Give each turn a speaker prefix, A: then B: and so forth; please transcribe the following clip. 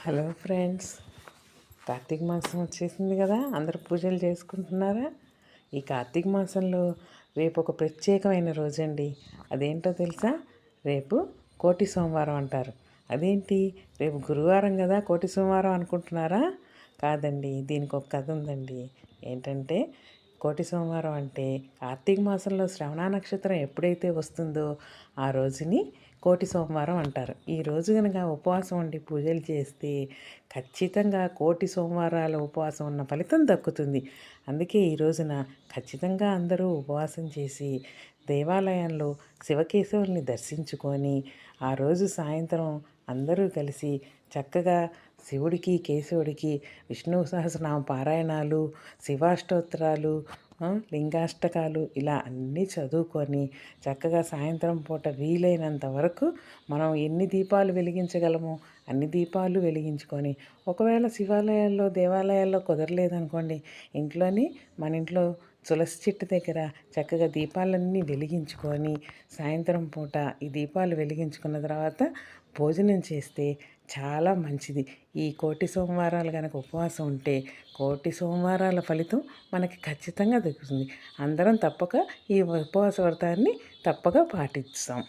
A: Hello friends. Karthika మాసం వచ్చేసింది కదా అందరు పూజలు చేసుకుంటున్నారా? ఈ కార్తీక మాసంలో రేపు ఒక ప్రత్యేకమైన రోజండి. అదేంటో తెలుసా? రేపు కోటి సోమవారం అంటారు. అదేంటి? రేపు గురువారం కదా కోటి సోమవారం అనుకుంటున్నారా? కాదండి దీనికి ఒక కథ ఉందండి. ఏంటంటే కోటి సోమవారం అంటే కార్తీక మాసంలో శ్రవణ నక్షత్రం ఎప్పుడైతే వస్తుందో ఆ రోజుని కోటి సోమవారం అంటారు. ఈ రోజు కనుక ఉపవాసం ఉండి పూజలు చేస్తే ఖచ్చితంగా కోటి సోమవారాల ఉపవాసం ఉన్న ఫలితం దక్కుతుంది. అందుకే ఈ రోజున ఖచ్చితంగా అందరూ ఉపవాసం చేసి దేవాలయంలో శివకేశవుల్ని దర్శించుకొని ఆ రోజు సాయంత్రం అందరూ కలిసి చక్కగా శివుడికి కేశవుడికి విష్ణు సహస్రనామ పారాయణాలు శివాష్టోత్తరాలు లింగాష్టకాలు ఇలా అన్నీ చదువుకొని చక్కగా సాయంత్రం పూట వీలైనంత వరకు మనం ఎన్ని దీపాలు వెలిగించగలమో? అన్ని దీపాలు వెలిగించుకొని. ఒకవేళ శివాలయాల్లో దేవాలయాల్లో కుదరలేదనుకోండి ఇంట్లోని మన ఇంట్లో తులసి చెట్టు దగ్గర చక్కగా దీపాలన్నీ వెలిగించుకొని సాయంత్రం పూట ఈ దీపాలు వెలిగించుకున్న తర్వాత భోజనం చేస్తే చాలా మంచిది. ఈ కోటి సోమవారాలు కనుక ఉపవాసం ఉంటే కోటి సోమవారాల ఫలితం మనకి ఖచ్చితంగా దక్కుతుంది. అందరం తప్పక ఈ ఉపవాస వ్రతాన్ని తప్పక పాటిస్తాం.